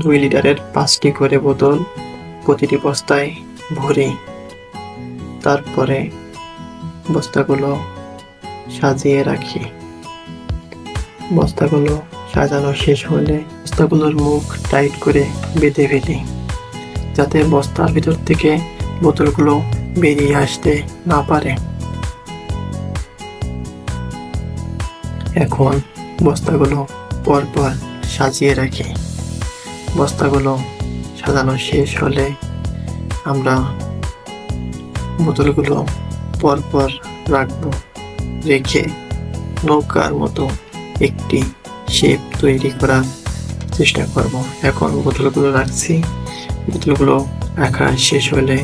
দুই লিটারের পাঁচটি করে বোতল প্রতিটি বস্তায় ভরি। তারপরে বস্তাগুলো সাজিয়ে রাখি। বস্তাগুলো সাজানো শেষ হলে বস্তাগুলোর মুখ টাইট করে বেঁধে ফেলি, যাতে বস্তার ভিতর থেকে বোতলগুলো বেরিয়ে আসতে না পারে। এখন বস্তাগুলো পরপর সাজিয়ে রাখি। বস্তাগুলো সাজানো শেষ হলে আমরা বোতলগুলো পরপর রাখব, রেখে নৌকার মতো একটি শেপ তৈরি করার চেষ্টা করব। এখন বোতলগুলো রাখছি। বোতলগুলো রাখা শেষ হলে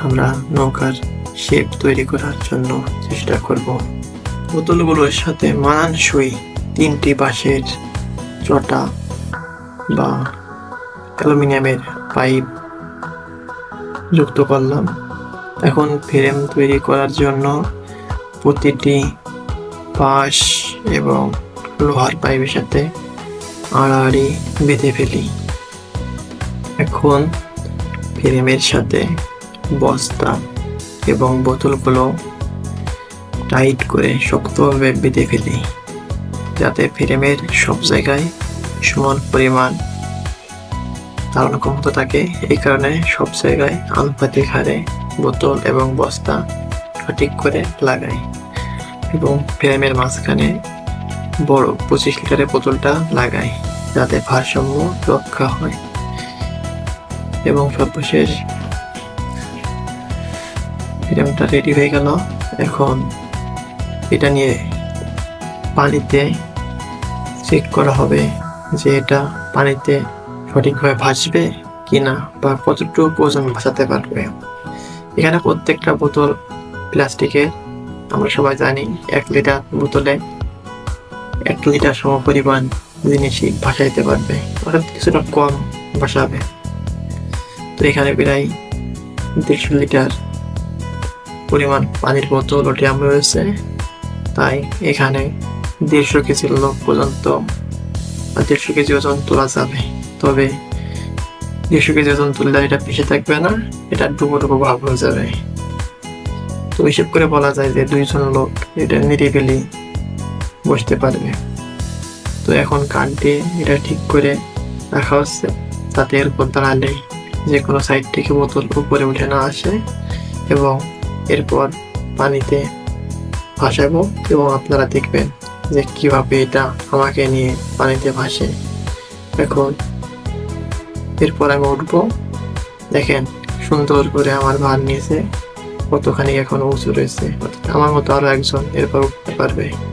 আমরা নৌকার শেপ তৈরি করার জন্য চেষ্টা করব। বোতলগুলোর সাথে মানানসই তিনটি বাঁশের চটা বা অ্যালুমিনিয়ামের পাইপ যুক্ত করলাম। এখন ফ্রেম তৈরি করার জন্য প্রতিটি পাশ এবং লোহার পাইপের সাথে আড়াআড়ি বেঁধে ফেলি। এখন ফ্রেমের সাথে বস্তা এবং বোতলগুলো টাইট করে শক্তভাবে বেঁধে ফেলি, যাতে ফ্রেমের সব জায়গায় সমান পরিমাণ ধারণ ক্ষমতা থাকে। এই কারণে সব জায়গায় আনুপাতিক হারে বোতল এবং বস্তা সঠিক করে লাগাই এবং ফ্রেমের মাঝখানে বড় পঁচিশ লিটারের বোতলটা লাগাই যাতে ভারসাম্য রক্ষা হয়। এবং সর্বশেষ ফ্রেমটা রেডি হয়ে গেল। এখন এটা নিয়ে পানিতে চেক করা হবে যে এটা পানিতে সঠিকভাবে ভাসবে কিনা বা কতটুকু ওজন ভাসাতে পারবে? এখানে প্রত্যেকটা বোতল প্লাস্টিকের, আমরা সবাই জানি এক লিটার বোতলে এক লিটার সম পরিমাণ জিনিসই ভাসাইতে পারবে, অর্থাৎ কিছুটা কম ভাসাবে। তো এখানে প্রায় দেড়শো লিটার পরিমাণ পানির বোতল ওটি আমরা রয়েছে। তাই এখানে দেড়শো কেজি লোক পর্যন্ত দেড়শো কেজি ওজন তোলা যাবে তবে দেড়শো কেজি ওজন তুললে এটা পিছিয়ে থাকবে না, এটা ডুবো ডুবো ভাব হয়ে যাবে। তো হিসেব করে বলা যায় যে দুইজন লোক এটা নিরিবিলি বসতে পারবে। তো এখন কাঠটি এটা ঠিক করে রাখা হচ্ছে, তাতে এরপর দাঁড়ালে যে কোনো সাইড থেকে বোতল উপরে উঠে না আসে এবং এরপর পানিতে ভাসাবো এবং আপনারা দেখবেন যে কীভাবে এটা আমাকে নিয়ে পানিতে ভাসে। এখন এরপর আমি উঠবো। দেখেন, সুন্দর করে আমার ভার নিয়েছে। কতখানি এখন উঁচু রয়েছে। আমার মতো আরও একজন এরপর উঠতে পারবে।